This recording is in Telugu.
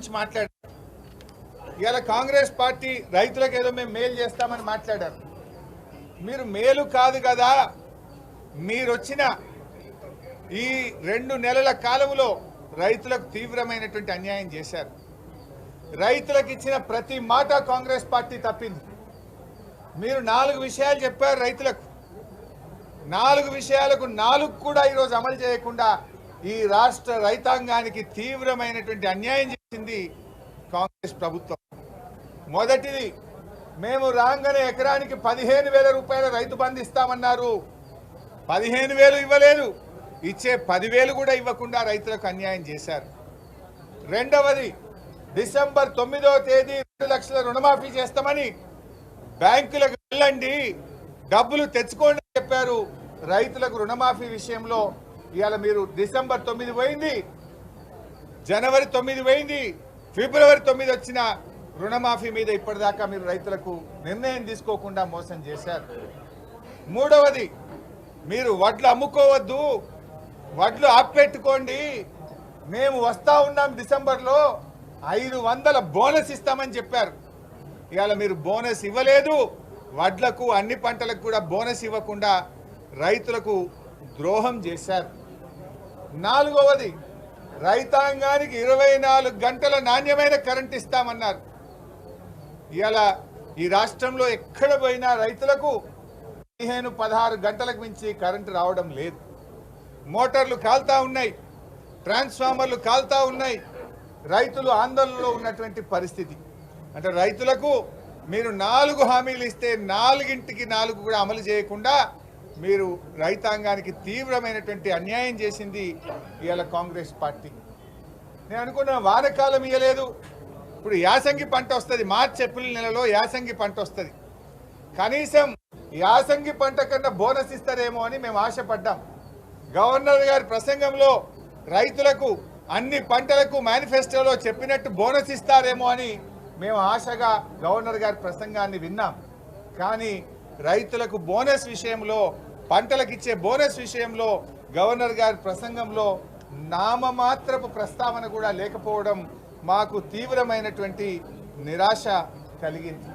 గురించి మాట్లాడారు. ఇవాళ కాంగ్రెస్ పార్టీ రైతులకు ఏదో మేము మేలు చేస్తామని మాట్లాడారు. మీరు మేలు కాదు కదా మీరు వచ్చిన ఈ రెండు నెలల కాలంలో రైతులకు తీవ్రమైనటువంటి అన్యాయం చేశారు. రైతులకు ఇచ్చిన ప్రతి మాట కాంగ్రెస్ పార్టీ తప్పింది. మీరు నాలుగు విషయాలు చెప్పారు రైతులకు. నాలుగు విషయాలకు నాలుగు కూడా ఈరోజు అమలు చేయకుండా ఈ రాష్ట్ర రైతాంగానికి తీవ్రమైనటువంటి అన్యాయం చేసింది కాంగ్రెస్ ప్రభుత్వం. మొదటిది మేము రాగానే ఎకరానికి పదిహేను వేల రూపాయల రైతు బంధు ఇస్తామన్నారు. పదిహేను వేలు ఇవ్వలేదు. ఇచ్చే పదివేలు కూడా ఇవ్వకుండా రైతులకు అన్యాయం చేశారు. రెండవది డిసెంబర్ తొమ్మిదవ తేదీ రెండు లక్షల రుణమాఫీ చేస్తామని బ్యాంకులకు వెళ్ళండి డబ్బులు తెచ్చుకోండి చెప్పారు. రైతులకు రుణమాఫీ విషయంలో ఇవాళ మీరు డిసెంబర్ తొమ్మిది పోయింది జనవరి తొమ్మిది పోయింది ఫిబ్రవరి తొమ్మిది వచ్చిన రుణమాఫీ మీద ఇప్పటిదాకా మీరు రైతులకు నిర్ణయం తీసుకోకుండా మోసం చేశారు. మూడవది మీరు వడ్లు అమ్ముకోవద్దు వడ్లు ఆపెట్టుకోండి మేము వస్తా ఉన్నాం డిసెంబర్లో ఐదు వందల బోనస్ ఇస్తామని చెప్పారు. ఇవాళ మీరు బోనస్ ఇవ్వలేదు వడ్లకు అన్ని పంటలకు కూడా బోనస్ ఇవ్వకుండా రైతులకు ద్రోహం చేశారు. నాలుగవది రైతాంగానికి ఇరవై నాలుగు గంటల నాణ్యమైన కరెంట్ ఇస్తామన్నారు. ఇలా ఈ రాష్ట్రంలో ఎక్కడ పోయినా రైతులకు పదిహేను పదహారు గంటలకు మించి కరెంటు రావడం లేదు. మోటార్లు కాల్తా ఉన్నాయి ట్రాన్స్ఫార్మర్లు కాల్తా ఉన్నాయి. రైతులు ఆందోళనలో ఉన్నటువంటి పరిస్థితి. అంటే రైతులకు మీరు నాలుగు హామీలు ఇస్తే నాలుగింటికి నాలుగు కూడా అమలు చేయకుండా మీరు రైతాంగానికి తీవ్రమైనటువంటి అన్యాయం చేసింది ఇవాళ కాంగ్రెస్ పార్టీ. నేను అనుకున్న వానకాలం ఇవ్వలేదు ఇప్పుడు యాసంగి పంట వస్తుంది మార్చి ఏప్రిల్ నెలలో యాసంగి పంట వస్తుంది. కనీసం యాసంగి పంట కన్నా బోనస్ ఇస్తారేమో అని మేము ఆశపడ్డాం. గవర్నర్ గారి ప్రసంగంలో రైతులకు అన్ని పంటలకు మేనిఫెస్టోలో చెప్పినట్టు బోనస్ ఇస్తారేమో అని మేము ఆశగా గవర్నర్ గారి ప్రసంగాన్ని విన్నాం. కానీ రైతులకు బోనస్ విషయంలో పంటలకు ఇచ్చే బోనస్ విషయంలో గవర్నర్ గారి ప్రసంగంలో నామమాత్రపు ప్రస్తావన కూడా లేకపోవడం మాకు తీవ్రమైనటువంటి నిరాశ కలిగింది.